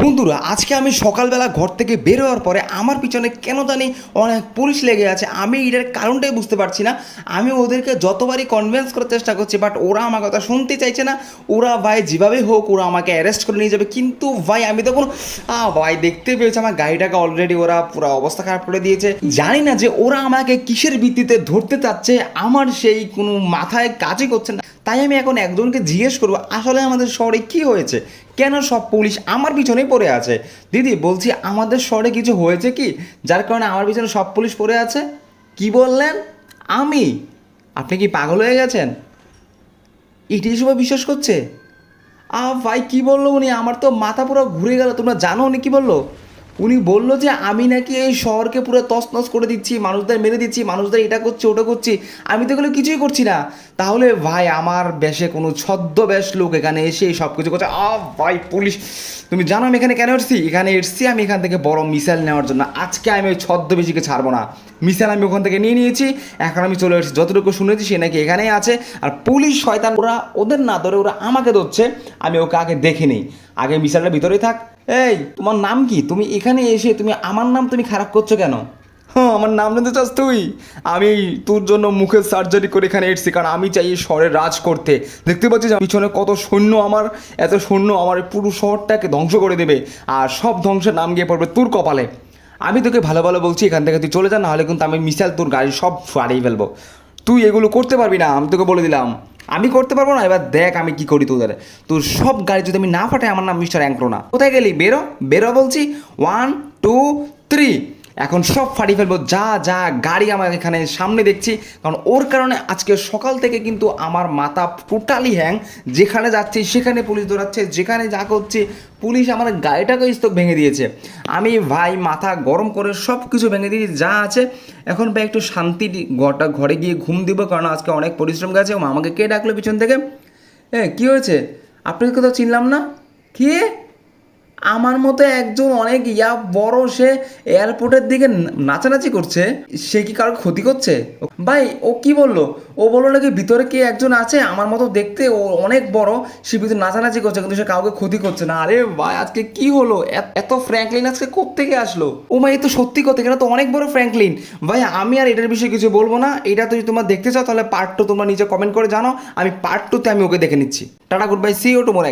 বন্ধুরা, আজকে আমি সকালবেলা ঘর থেকে বের হওয়ার পরে আমার পিছনে কেন জানি অনেক পুলিশ লেগে আছে, আমি এটার কারণটাই বুঝতে পারছি না। আমি ওদেরকে যতবারই কনভিন্স করার চেষ্টা করছি বাট ওরা আমার কথা শুনতে চাইছে না। ওরা ভাই যেভাবে হোক, ওরা আমাকে অ্যারেস্ট করে নিয়ে যাবে। কিন্তু ভাই, আমি তখন ভাই দেখতে পেয়েছি, আমার গাড়িটাকে অলরেডি ওরা পুরো অবস্থা খারাপ করে দিয়েছে। জানি না যে ওরা আমাকে কিসের ভিত্তিতে ধরতে চাচ্ছে, আমার সেই কোনো মাথায় কাজই করছে না। তাই আমি এখন একজনকে জিজ্ঞেস করব, আসলে আমাদের শহরে কি হয়েছে? কেন সব পুলিশ আমার পিছনেই পড়ে আছে? দিদি, বলছি আমাদের শহরে কিছু হয়েছে কি? যার কারণে আমার পিছনে সব পুলিশ পড়ে আছে? কি বললেন? আমি? আপনি কি পাগল হয়ে গেছেন? এটি সবাই বিশ্বাস করছে? আ ভাই, কি বলল উনি? আমার তো মাথা পুরো ঘুরে গেল, তোমরা জানো উনি কি বলল? উনি বলল যে, আমি নাকি এই শহরকে পুরো তছনছ করে দিচ্ছি, মানুষদের মেরে দিচ্ছি, মানুষদের এটা করছি, ওটা করছি, আমি তো এগুলো কিছুই করছি না। তাহলে ভাই, আমার বেশে কোনো ছদ্মবেশ লোক এখানে এসে সব কিছু করছে। আ ভাই, পুলিশ, তুমি জানো আমি এখানে কেন এসেছি? এখানে এসেছি আমি এখান থেকে বড় মিসাইল নেওয়ার জন্য। আজকে আমি ওই ছদ্মবেশীকে ছাড়বো না। মিসাইল আমি ওখান থেকে নিয়ে নিয়েছি, এখন আমি চলে এসেছি। যতটুকু শুনেছি সে নাকি এখানেই আছে। আর পুলিশ শয়তান, ওরা, ওদের না ধরে ওরা আমাকে ধরছে, আমি ওকে আগে দেখে নিই আগে মিসাইলটা ভিতরেই থাক এই, তোমার নাম কি? তুমি এখানে এসে তুমি আমার নাম তুমি খারাপ করছ কেন? হ্যাঁ আমার নাম নিতে চাস তুই? আমি তোর জন্য মুখের সার্জারি করে এখানে এসেছি, কারণ আমি চাই এই শহরে রাজ করতে। দেখতে পাচ্ছিস পিছনে কত সৈন্য আমার, এত সৈন্য আমার পুরো শহরটাকে ধ্বংস করে দেবে, আর সব ধ্বংসের নাম গিয়ে পড়বে তোর কপালে। আমি তোকে ভালো ভালো বলছি, এখান থেকে তুই চলে যা, নাহলে কিন্তু আমি মিসাইল তোর গাড়ি সব ফাড়িয়ে ফেলব। তুই এগুলো করতে পারবি না, আমি তোকে বলে দিলাম। আমি করতে পারব না, এবার দেখ আমি কি করি তোদের। তোর সব গাড়ি যদি আমি না ফাটাই, আমার নাম মিস্টার অ্যাংক্রোনা কোথায় গেলি? বেরো বেরো বলছি ওয়ান টু থ্রি এখন সব ফাটিয়ে ফেলব, যা যা, গাড়ি আমার এখানে সামনে দেখছি। কারণ ওর কারণে আজকে সকাল থেকে কিন্তু আমার মাথা টোটালি হ্যাং যেখানে যাচ্ছি, সেখানে পুলিশ দৌড়াচ্ছে, যেখানে যা করছি, পুলিশ আমার গাড়িটাকে স্তক ভেঙে দিয়েছে। আমি ভাই, মাথা গরম করে সব কিছু ভেঙে দিয়েছি, যা আছে। এখন ভাই একটু শান্তি ঘরটা, ঘরে গিয়ে ঘুম দিব, কারণ আজকে অনেক পরিশ্রম গেছে আমাকে কে ডাকলো পিছন থেকে? হ্যাঁ কী হয়েছে? আপনাকে তো চিনলাম না? কে? আমার মতো একজন অনেক ইয়া বড়, সে এয়ারপোর্টের দিকে নাচানাচি করছে। সে কি কারও ক্ষতি করছে? ভাই, ও কি বলল? ও বলল নাকি ভিতরে কি একজন আছে? আমার মতো দেখতে ও অনেক বড়, সে ভিতরে নাচানাচি করছে, কিন্তু সে কাউকে ক্ষতি করছে না। আরে ভাই, আজকে কি হলো? এত- ফ্র্যাঙ্কলিন আজকে কোত্থেকে আসলো? ও ভাই, এ তো সত্যি কথা কেন তো অনেক বড় ফ্র্যাঙ্কলিন ভাই, আমি আর এটার বিষয়ে কিছু বলব না। এটা যদি তোমরা দেখতে চাও, তাহলে পার্ট টু তোমরা নিচে কমেন্ট করে জানো আমি পার্ট টুতে আমি ওকে দেখে নিচ্ছি। Tata good bye see you tomorrow